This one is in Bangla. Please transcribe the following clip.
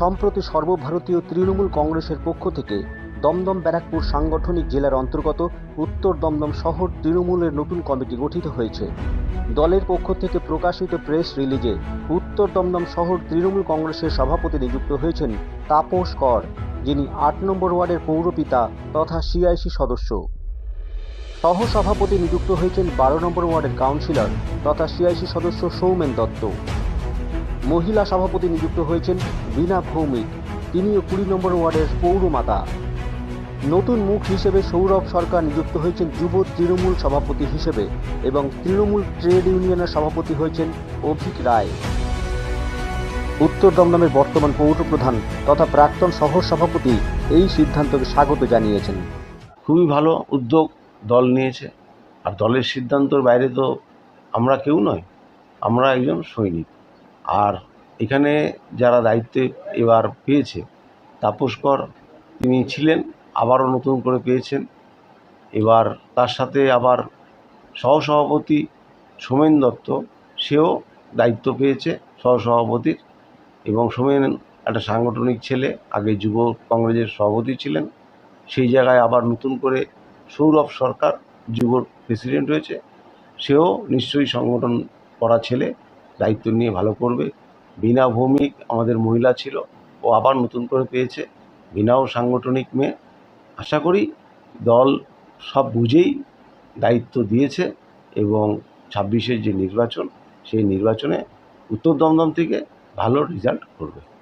সম্প্রতি সর্বভারতীয় তৃণমূল কংগ্রেসের পক্ষ থেকে দমদম ব্যারাকপুর সাংগঠনিক জেলার অন্তর্গত উত্তর দমদম শহর তৃণমূলের নতুন কমিটি গঠিত হয়েছে। দলের পক্ষ থেকে প্রকাশিত প্রেস রিলিজে উত্তর দমদম শহর তৃণমূল কংগ্রেসের সভাপতি নিযুক্ত হয়েছেন তাপস কর, যিনি আট নম্বর ওয়ার্ডের পৌরপিতা তথা সিআইসি সদস্য। সহ সভাপতি নিযুক্ত হয়েছেন বারো নম্বর ওয়ার্ডের কাউন্সিলর তথা সিআইসি সদস্য সৌমেন দত্ত। মহিলা সভাপতি নিযুক্ত হয়েছেন বীণা ভৌমিক। তিনিও কুড়ি নম্বর ওয়ার্ডের পৌরমাতা। নতুন মুখ হিসেবে সৌরভ সরকার নিযুক্ত হয়েছেন যুব তৃণমূল সভাপতি হিসেবে এবং তৃণমূল ট্রেড ইউনিয়নের সভাপতি হয়েছেন অভিক রায়। উত্তর দমদমের বর্তমান পৌরপ্রধান তথা প্রাক্তন শহর সভাপতি এই সিদ্ধান্তকে স্বাগত জানিয়েছেন। খুবই ভালো উদ্যোগ দল নিয়েছে। আর দলের সিদ্ধান্তর বাইরে তো আমরা কেউ নয় আমরা একজন সৈনিক। আর এখানে যারা দায়িত্বে এবার পেয়েছে, তাপসকর তিনি ছিলেন, আবারও নতুন করে পেয়েছেন। এবার তার সাথে আবার সহসভাপতি সোমেন দত্ত, সেও দায়িত্ব পেয়েছে সহসভাপতির এবং সোমেন একটা সাংগঠনিক ছেলে, আগে যুব কংগ্রেসের সভাপতি ছিলেন। সেই জায়গায় আবার নতুন করে সৌরভ সরকার যুবর প্রেসিডেন্ট হয়েছে। সেও নিশ্চয়ই সংগঠন করা ছেলে। দায়িত্ব নিয়ে ভালো করবে। বিনা ভৌমিক আমাদের মহিলা ছিল, ও আবার নতুন করে পেয়েছে। বিনাও সাংগঠনিক মেয়ে। আশা করি দল সব বুঝেই দায়িত্ব দিয়েছে এবং ছাব্বিশের যে নির্বাচন, সেই নির্বাচনে উত্তর দমদম থেকে ভালো রেজাল্ট করবে।